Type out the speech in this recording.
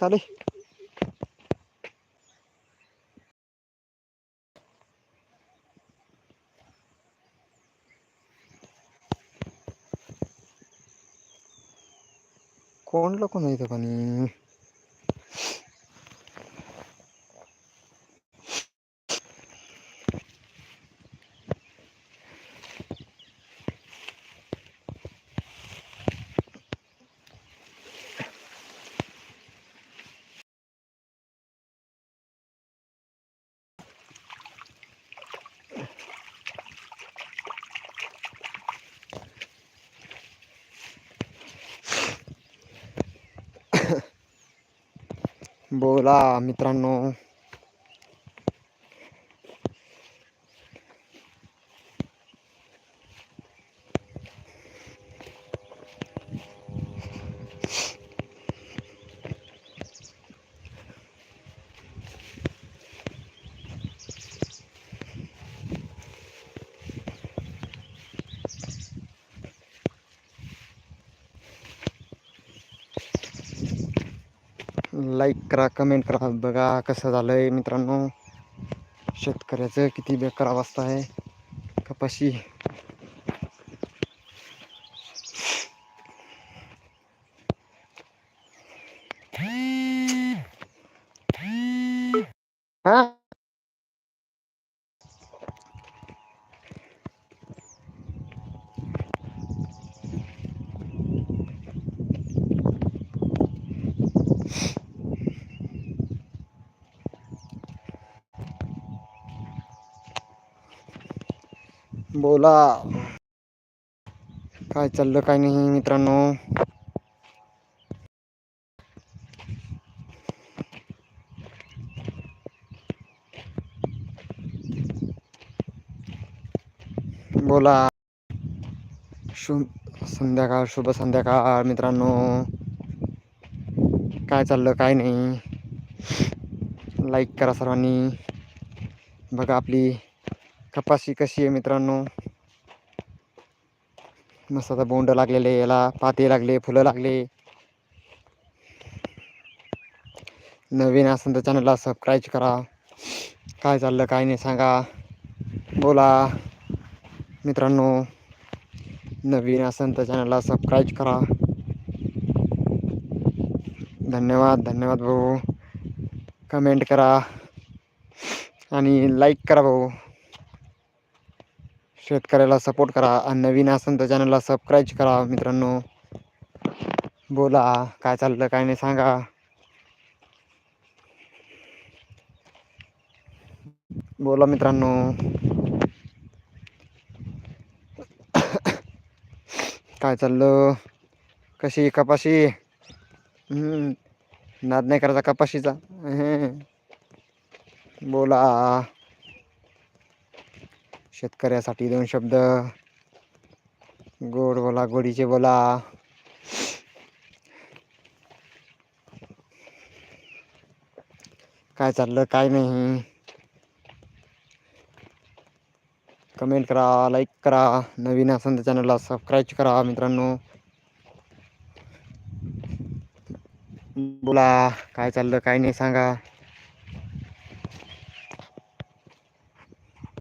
खाली कोण लोक नाही इथं बोला मित्रांनो. लाईक करा कमेंट करा. बघा कसं झालं आहे मित्रांनो. शेतकऱ्याचं किती बेकार अवस्था आहे. कपाशी. बोला. काय चाललं काय नाही मित्रांनो. बोला. शुभ संध्याकाळ शुभ संध्याकाळ मित्रांनो. काय चाललं काय नाही. लाईक करा सर्वांनी. बघा आपली कपाशी कशी आहे मित्रांनो? मस्त आता बोंड लागलेले याला पाते लागले फुलं लागले. नवीन असेल तर चॅनलला सबस्क्राईब करा. काय चाललं काय नाही सांगा. बोला. मित्रांनो नवीन असेल तर चॅनलला सबस्क्राईब करा. धन्यवाद धन्यवाद भाऊ. कमेंट करा. आणि लाईक करा भाऊ. शेतकऱ्याला सपोर्ट करा आणि नवीन असेल तर चॅनलला सबस्क्राईब करा मित्रांनो. बोला काय चाललं काय नाही सांगा. बोला मित्रांनो. काय चाललं? कशी कपाशी? हम्म, नाद नाही करायचा कपाशीचा. बोला. शेतकऱ्यासाठी दोन शब्द. गोड बोला गोडीचे बोला. काय चाललं काय नाही. कमेंट करा लाईक करा. नवीन असेल तर चॅनलला सबस्क्राईब करा मित्रांनो. बोला काय चाललं काय नाही सांगा.